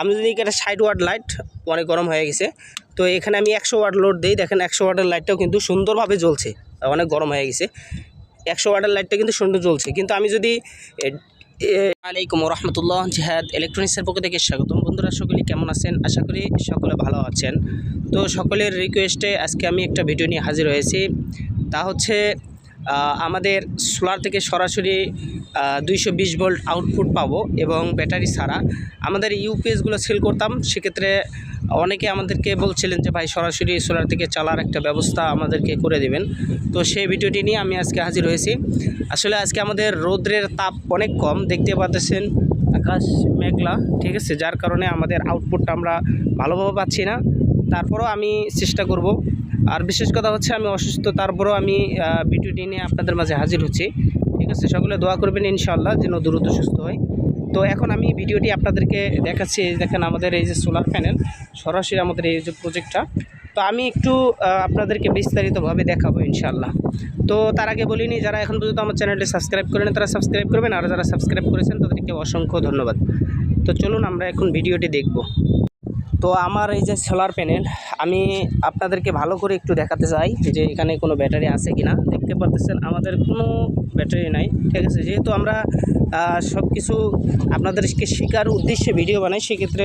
আমি যদি এটা ষাট ওয়াট লাইট অনেক গরম হয়ে গেছে, তো এখানে আমি একশো ওয়াট লোড দিই। দেখেন একশো ওয়াটের লাইটটাও কিন্তু সুন্দরভাবে জ্বলছে, অনেক গরম হয়ে গেছে। একশো ওয়াটের লাইটটা কিন্তু সুন্দর জ্বলছে। কিন্তু আমি যদি আলাইকুম রহমতুল্লাহ জিহাদ ইলেকট্রনিক্সের পক্ষ থেকে স্বাগতম। বন্ধুরা সকলে কেমন আছেন? আশা করি সকলে ভালো আছেন। তো সকলের রিকোয়েস্টে আজকে আমি একটা ভিডিও নিয়ে হাজির হয়েছি। তা হচ্ছে আমাদের সোলার থেকে সরাসরি দুইশো বিশ ভোল্ট আউটপুট পাবো এবং ব্যাটারি ছাড়া। আমাদের ইউপিএসগুলো সেল করতাম, সেক্ষেত্রে অনেকে আমাদেরকে বলছিলেন যে, ভাই, সরাসরি সোলার থেকে চালার একটা ব্যবস্থা আমাদেরকে করে দেবেন। তো সেই ভিডিওটি নিয়ে আমি আজকে হাজির হয়েছি। আসলে আজকে আমাদের রৌদ্রের তাপ অনেক কম, দেখতে পাচ্ছেন আকাশ মেঘলা, ঠিক আছে? যার কারণে আমাদের আউটপুটটা আমরা ভালোভাবে পাচ্ছি না। তারপরও আমি চেষ্টা করব। আর বিশেষ কথা হচ্ছে, আমি অসুস্থ, তারপরও আমি ভিডিওটি নিয়ে আপনাদের মাঝে হাজির হচ্ছি। ঠিক আছে, সকলে দোয়া করবেন ইনশাআল্লাহ যেন দ্রুত সুস্থ হয়। তো এখন আমি ভিডিওটি আপনাদেরকে দেখাচ্ছি দেখেন আমাদের এই যে সোলার প্যানেল সরাসরি আমাদের এই যে প্রজেক্টটা তো আমি একটু আপনাদেরকে বিস্তারিতভাবে দেখাবো ইনশাআল্লাহ। তো তার আগে বলিনি যারা এখন পর্যন্ত আমার চ্যানেলটি সাবস্ক্রাইব করেন, তারা সাবস্ক্রাইব করবেন, আর যারা সাবস্ক্রাইব করেছেন, তাদেরকে অসংখ্য ধন্যবাদ। তো চলুন আমরা এখন ভিডিওটি দেখব। তো আমার এই যে সোলার প্যানেল আমি আপনাদেরকে ভালো করে একটু দেখাতে চাই যে এখানে কোনো ব্যাটারি আছে কিনা। দেখতে পারতেছেন, আমাদের কোনো ব্যাটারি নাই, ঠিক আছে? যেহেতু আমরা সব কিছু আপনাদেরকে শেখার উদ্দেশ্যে ভিডিও বানাই, সেক্ষেত্রে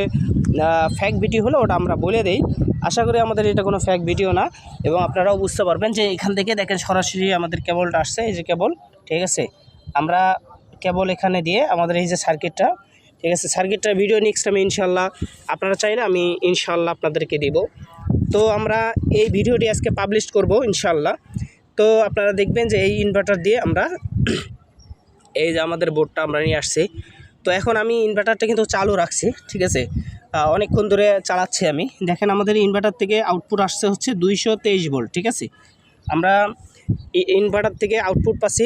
ফ্যাক ভিডিও হলে ওটা আমরা বলে দেই। আশা করি আমাদের এটা কোনো ফ্যাক ভিডিও না, এবং আপনারাও বুঝতে পারবেন যে এখান থেকে দেখেন সরাসরি আমাদের কেবলটা আসছে, এই যে কেবল ঠিক আছে? আমরা কেবল এখানে দিয়ে আমাদের এই যে সার্কিটটা ঠিক আছে সার্কিটটার ভিডিও নেক্সট আমি ইনশাল্লাহ আপনারা চাইলে আমি ইনশাল্লাহ আপনাদেরকে দিব। তো আমরা এই ভিডিওটি আজকে পাবলিশ করব ইনশাল্লাহ তো আপনারা দেখবেন যে এই ইনভার্টার দিয়ে আমরা এই যে আমাদের বোর্ডটা আমরা নিয়ে আসছি। তো এখন আমি ইনভার্টারটা কিন্তু চালু রাখছি, ঠিক আছে? অনেকক্ষণ ধরে চালাচ্ছি আমি। দেখেন আমাদের ইনভার্টার থেকে আউটপুট আসছে হচ্ছে দুইশো তেইশ ভোল্ট ঠিক আছে? আমরা ইনভার্টার থেকে আউটপুট পাচ্ছি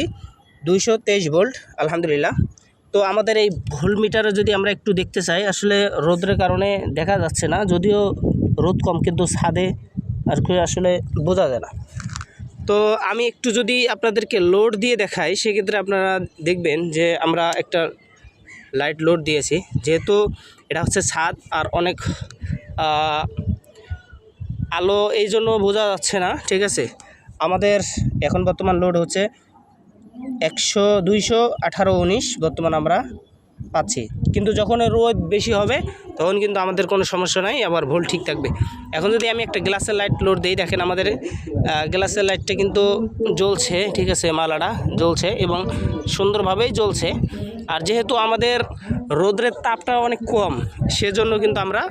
দুইশো তেইশ ভোল্ট আলহামদুলিল্লাহ। তো আমাদের এই ভোল্ট মিটারে যদি আমরা একটু দেখতে চাই, আসলে রোদের কারণে দেখা যাচ্ছে না, যদিও রোদ কম কিন্তু ছাদে আর কি আসলে বোঝা যায় না। তো আমি একটু যদি আপনাদেরকে লোড দিয়ে দেখাই, সেক্ষেত্রে আপনারা দেখবেন যে আমরা একটা লাইট লোড দিয়েছি, যেহেতু এটা হচ্ছে ছাদ আর অনেক আলো এই জন্য বোঝা যাচ্ছে না, ঠিক আছে? আমাদের এখন বর্তমান লোড হচ্ছে একশো, দুইশো, আঠারো, উনিশ বর্তমান আমরা পাচ্ছি। কিন্তু যখন রোদ বেশি হবে, তখন কিন্তু আমাদের কোনো সমস্যা নাই, আবার ভোল্ট ঠিক থাকবে। এখন যদি আমি একটা গ্লাসের লাইট লোড দিই, দেখেন আমাদের গ্লাসের লাইটটা কিন্তু জ্বলছে, ঠিক আছে, মালাটা জ্বলছে এবং সুন্দরভাবেই জ্বলছে। আর যেহেতু আমাদের রোদ্রের তাপটা অনেক কম, সেজন্য কিন্তু আমরা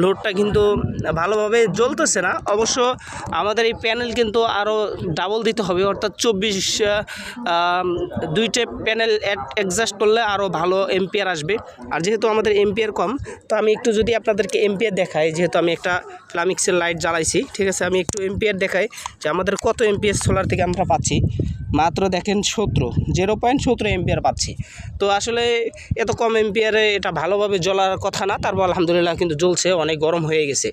লোডটা কিন্তু ভালোভাবে জ্বলতেছে না। অবশ্য আমাদের এই প্যানেল কিন্তু আরও ডাবল দিতে হবে, অর্থাৎ চব্বিশ দুইটা প্যানেল অ্যাডজাস্ট করলে আরও ভালো এম্পিয়ার আসবে। আর যেহেতু আমাদের এম্পিয়ার কম, তো আমি একটু যদি আপনাদেরকে এম্পিয়ার দেখাই, যেহেতু আমি একটা ফ্লামিক্সের লাইট জ্বালাইছি, ঠিক আছে? আমি একটু এম্পিয়ার দেখাই যে আমাদের কত এমপিএস সোলার থেকে আমরা পাচ্ছি। মাত্র দেখেন সতেরো জিরো পয়েন্ট সতেরো এম্পিয়ার পাচ্ছি। তো আসলে এত কম এম্পিয়ারে এটা ভালোভাবে জ্বলার কথা না, তারপর আলহামদুলিল্লাহ কিন্তু জ্বলছে, অনেক গরম হয়ে গেছে।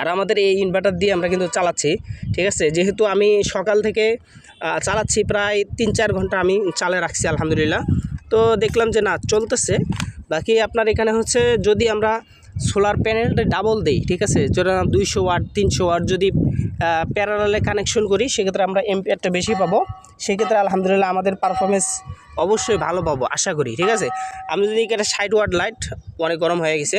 আর আমাদের এই ইনভার্টার দিয়ে আমরা কিন্তু চালাচ্ছি, ঠিক আছে? যেহেতু আমি সকাল থেকে চালাচ্ছি প্রায় তিন চার ঘণ্টা আমি চালে রাখছি, আলহামদুলিল্লাহ। তো দেখলাম যে না, চলতেছে। বাকি আপনার এখানে হচ্ছে যদি আমরা সোলার প্যানেলটা ডাবল দিই, ঠিক আছে? যেটা দুইশো ওয়াট, তিনশো ওয়াট যদি প্যারালালে কানেকশন করি, সেক্ষেত্রে আমরা এম্পিয়ারটা বেশি পাবো। সেক্ষেত্রে আলহামদুলিল্লাহ আমাদের পারফরমেন্স অবশ্যই ভালো পাবো, আশা করি, ঠিক আছে? আমি যদি এটা ষাট ওয়াট লাইট অনেক গরম হয়ে গেছে,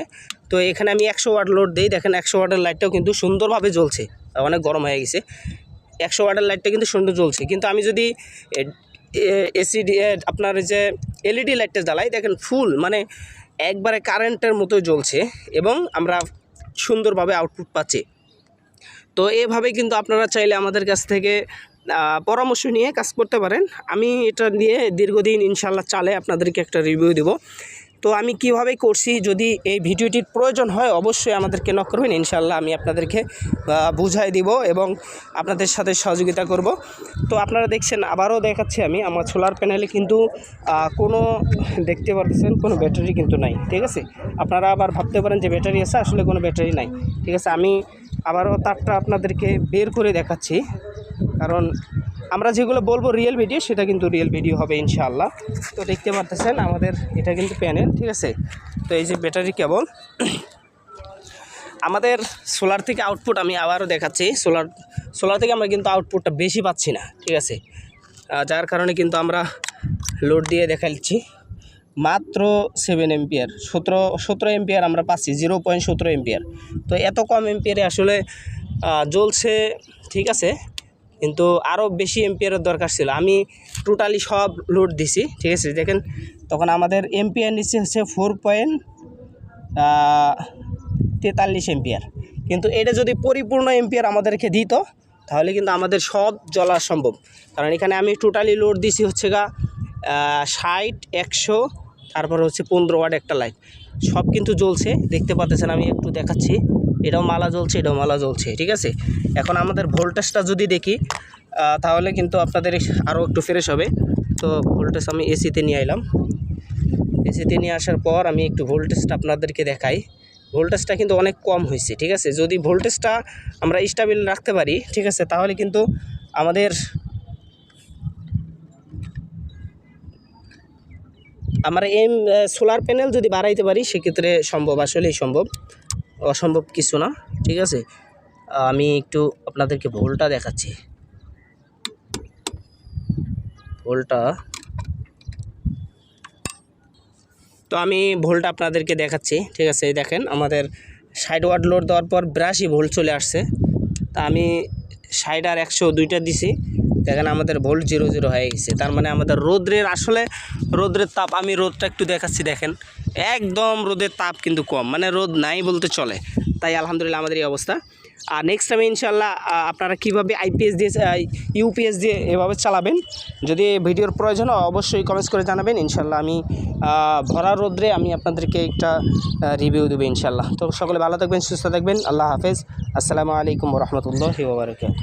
তো এখানে আমি একশো ওয়াট লোড দিই। দেখেন একশো ওয়াটের লাইটটাও কিন্তু সুন্দরভাবে জ্বলছে, অনেক গরম হয়ে গেছে। একশো ওয়াটের লাইটটা কিন্তু সুন্দর জ্বলছে। কিন্তু আমি যদি এসি আপনার যে এলইডি লাইটটা জ্বালাই, দেখেন ফুল মানে একবারে কারেন্টের মতো জ্বলছে এবং আমরা সুন্দরভাবে আউটপুট পাচ্ছি। তো এভাবে কিন্তু আপনারা চাইলে আমাদের কাছ থেকে পরামর্শ নিয়ে কাজ করতে পারেন। আমি এটা নিয়ে দীর্ঘদিন ইনশাল্লাহ চালে আপনাদেরকে একটা রিভিউ দেব। তো আমি কীভাবে করছি, যদি এই ভিডিওটির প্রয়োজন হয় অবশ্যই আমাদেরকে নক করবেন ইনশাল্লাহ আমি আপনাদেরকে বুঝাই দিব এবং আপনাদের সাথে সহযোগিতা করব। তো আপনারা দেখছেন, আবারও দেখাচ্ছি আমি আমার সোলার প্যানেলে কিন্তু কোনো, দেখতে পাচ্ছেন কোনো ব্যাটারি কিন্তু নাই, ঠিক আছে? আপনারা আবার ভাবতে পারেন যে ব্যাটারি আছে, আসলে কোনো ব্যাটারি নাই, ঠিক আছে? আমি আবারও তারটা আপনাদেরকে বের করে দেখাচ্ছি, কারণ আমরা যেগুলো বলব রিয়েল ভিডিও সেটা কিন্তু রিয়েল ভিডিও হবে ইনশাআল্লাহ। তো দেখতে পারতেছেন আমাদের, এটা কিন্তু প্যানেল ঠিক আছে? তো এই যে ব্যাটারি কেবল আমাদের সোলার থেকে আউটপুট আমি আবারও দেখাচ্ছি। সোলার সোলার থেকে আমরা কিন্তু আউটপুটটা বেশি পাচ্ছি না, ঠিক আছে? যার কারণে কিন্তু আমরা লোড দিয়ে দেখাচ্ছি মাত্র সেভেন এম্পিয়ার সতেরো সতেরো এম্পিয়ার আমরা পাচ্ছি জিরো পয়েন্ট সতেরো এম্পিয়ার তো এত কম এম্পিয়ারে আসলে জ্বলছে, ঠিক আছে? কিন্তু আরও বেশি এম্পিয়ারের দরকার ছিল। আমি টোটালি সব লোড দিছি, ঠিক আছে? দেখেন, তখন আমাদের এম্পিয়ার নিচ্ছে হচ্ছে ফোর পয়েন্ট তেতাল্লিশ এম্পিয়ার কিন্তু এটা যদি পরিপূর্ণ এম্পিয়ার আমাদেরকে দিত, তাহলে কিন্তু আমাদের সব জ্বলা সম্ভব। কারণ এখানে আমি টোটালি লোড দিছি হচ্ছে গা ষাট, একশো, তারপর হচ্ছে পনেরো ওয়াট একটা লাইট। সব কিন্তু জ্বলছে, দেখতে পাচ্ছেন, আমি একটু দেখাচ্ছি। এটাও মালা জ্বলছে, এটাও মালা জ্বলছে, ঠিক আছে? এখন আমাদের ভোল্টেজটা যদি দেখি তাহলে কিন্তু আপনাদের আরও একটু ফ্রেশ হবে। তো ভোল্টেজ আমি এসিতে নিয়ে এলাম এসিতে নিয়ে আসার পর আমি একটু ভোল্টেজটা আপনাদেরকে দেখাই। ভোল্টেজটা কিন্তু অনেক কম হয়েছে, ঠিক আছে? যদি ভোল্টেজটা আমরা স্টাবিল রাখতে পারি, ঠিক আছে? তাহলে কিন্তু আমাদের আমরা এই সোলার প্যানেল যদি বাড়াইতে পারি, সেক্ষেত্রে সম্ভব, আসলেই সম্ভব। অসম্ভব কিছু না, ঠিক আছে? আমি একটু আপনাদেরকে ভোল্টটা দেখাচ্ছি। ভোল্টটা তো আমি ভোল্ট আপনাদেরকে দেখাচ্ছি, ঠিক আছে? দেখেন, আমাদের ষাট ওয়াট লোড দেওয়ার পর বিরাশি ভোল্ট চলে আসছে। তা আমি ষাট আর একশো দুইটা দিছি। দেখেন, আমাদের ভোল্ট জিরো জিরো হয়ে গেছে। তার মানে আমাদের রোদ্রের, আসলে রোদ্রের তাপ, আমি রোদটা একটু দেখাচ্ছি, দেখেন। একদম রোদের তাপ কিন্তু কম। মানে রোদ নাই বলতে চলে। তাই আলহামদুলিল্লাহ আমাদের এই অবস্থা। আর নেক্সট টাইমে ইনশাল্লাহ আপনারা কীভাবে আইপিএস দিয়ে ইউপিএস দিয়ে এভাবে চালাবেন? যদি ভিডিওর প্রয়োজন অবশ্যই কমেন্টস করে জানাবেন। ইনশাল্লাহ আমি ভরা রোদ্রে আমি আপনাদেরকে একটা রিভিউ দেবো ইনশাল্লাহ তো সকলে ভালো থাকবেন, সুস্থ থাকবেন। আল্লাহ হাফেজ। আসসালামু আলাইকুম রহমতুল্লাহ ওবরাকাত